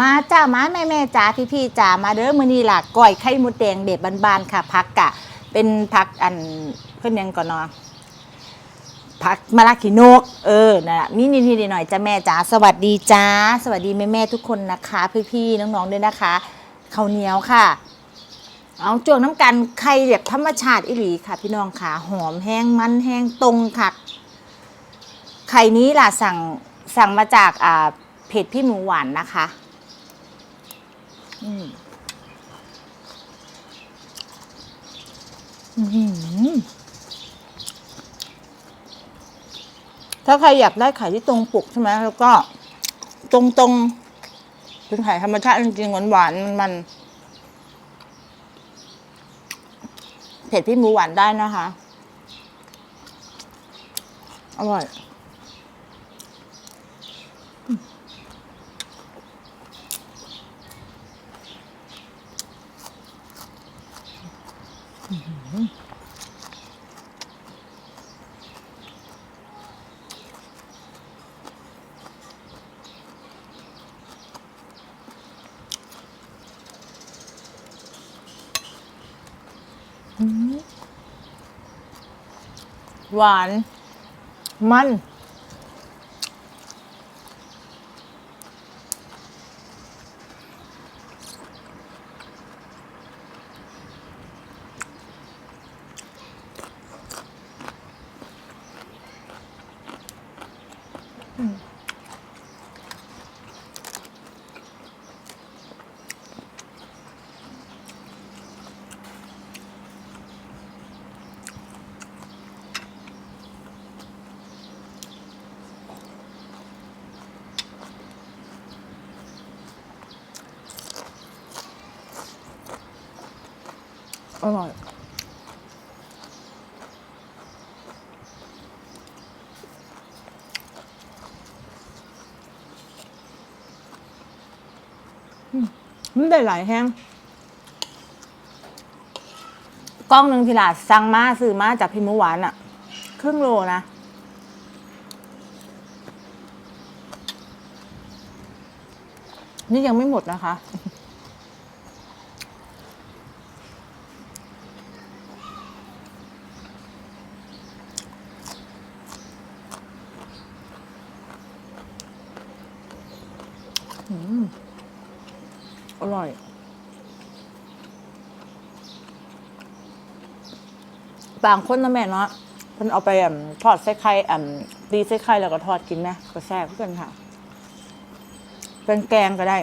มาจ้ามาแม่แม่จ้าพี่พี่จ้ามาเด้อมือนี้ล่ะก้อยไข่มดแดงเด็ดบานๆค่ะผักกะ เป็นผักอันเพิ่อนยังก่อนเนาะผักมะระขีนก เออนั่นล่ะมีนิดๆหน่อยจ้าแม่จ้าสวัสดีจ้าสวัสดีแม่แม่ทุกคนนะคะพี่พี่ๆน้องๆด้วยนะคะข้าวเหนียวค่ะ เอาจวงน้ำกันไข่แบบธรรมชาติอิหลีค่ะ พี่น้องค่ะหอมแห้งมันแห้งตรงค่ะไข่นี้ล่ะสั่งสั่งมาจากอ่าเพจพี่หมูหวานนะคะ อืมถ้าใครอยากได้ไข่ที่ตรงปกใช่ไหมแล้วก็ตรงตรงๆเป็นไข่ธรรมชาติจริงๆหวานหวานๆมัน เผ็ดพี่หมูหวานได้นะคะ อร่อย หวาน มัน อร่อย มันได้หลายแห้งกล้องหนึ่งทีลาสั่งมาซื้อมาจากพิมพ์หวานอะครึ่งโลนะนี่ยังไม่หมดนะคะ อร่อย บางคนนะแม่เนาะเพิ่นเอาไปอ่ำทอดใส่ไข่อตีใส่ไข่แล้วก็ทอดกินนะก็แซ่บเพื่อนค่ะ เป็นแกงก็ได้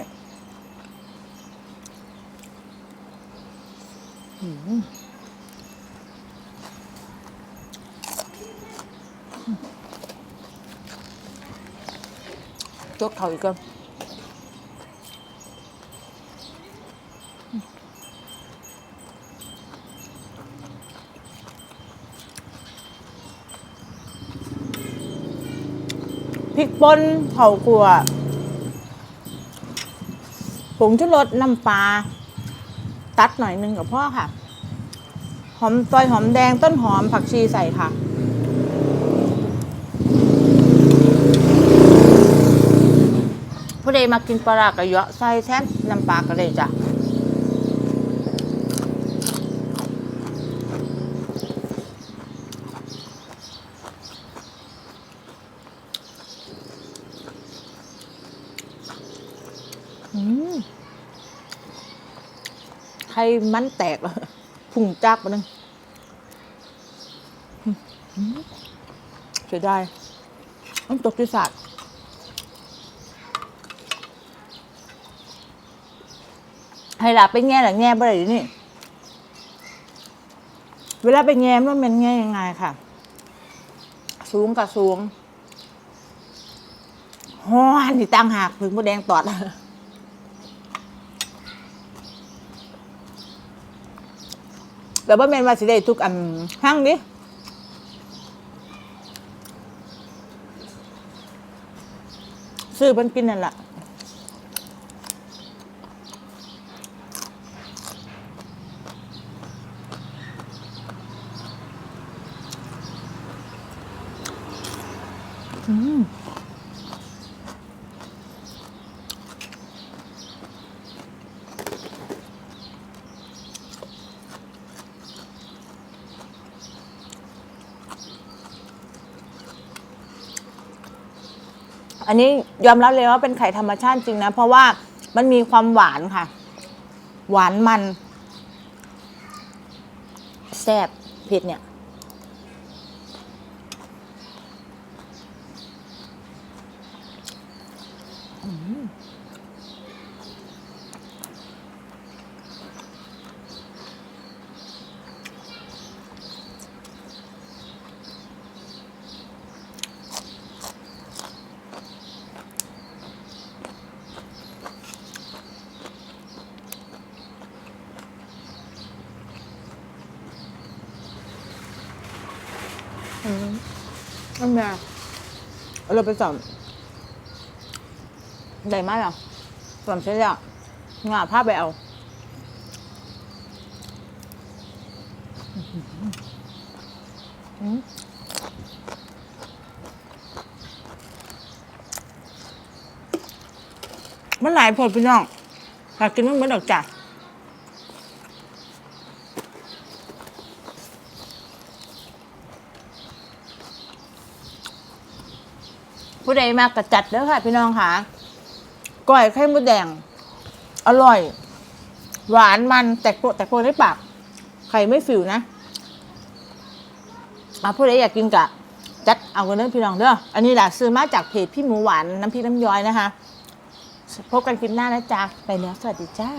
อืมยกเขาอีกก็ พริกป่นเผากัวผงชูรสน้ำปลาตัดหน่อยนึงกับพ่อค่ะ หอมซอยหอมแดงต้นหอมผักชีใส่ค่ะผู้ใดมากินปลากระเยาะใส่แทนน้ำปลาก็ได้จ้ะ ไข่มันแตกพุงจักไปนึงเสียดายต้องตกที่สัตว์ให้หลับไปแง่หรือแง่บ่ได้เดี๋ยวนี่ เวลาไปแง่มันเป็นแง่ยังไงค่ะ สูงกับสูงฮ้อนที่ตั้งหากถึงมดแดงตอด แต่ว่าแมนว่าสิได้ทุกอันห้างดิซื้อเพิ่นกินนั่นแหละอืม อันนี้ยอมรับเลยว่าเป็นไข่ธรรมชาติจริงนะ เพราะว่ามันมีความหวานค่ะ หวานมันแซ่บเผ็ดเนี่ย อืม เนี้ยเราไปสอนได้ไหมอะสอนเสร็จแล้วงาผ้าไปเอาอืมมันหลายผลพี่น้องอยากกินมันเหมือนดอกจ้ะ ผู้ใดมากกระจัดเด้อค่ะ พี่น้องค่ะก้อยไข่มดแดง อร่อย หวานมันแตกโปะแตกโปะในปากไข่ไม่ฟิวนะมาผู้ใดอยากกินกะ จัดเอากันเด้อพี่น้องเด้ออันนี้แหละซื้อมาจากเพจพี่หมูหวานน้ำพริกน้ำย้อยนะคะ พบกันคลิปหน้านะจ๊ะไปแล้วสวัสดีจ้า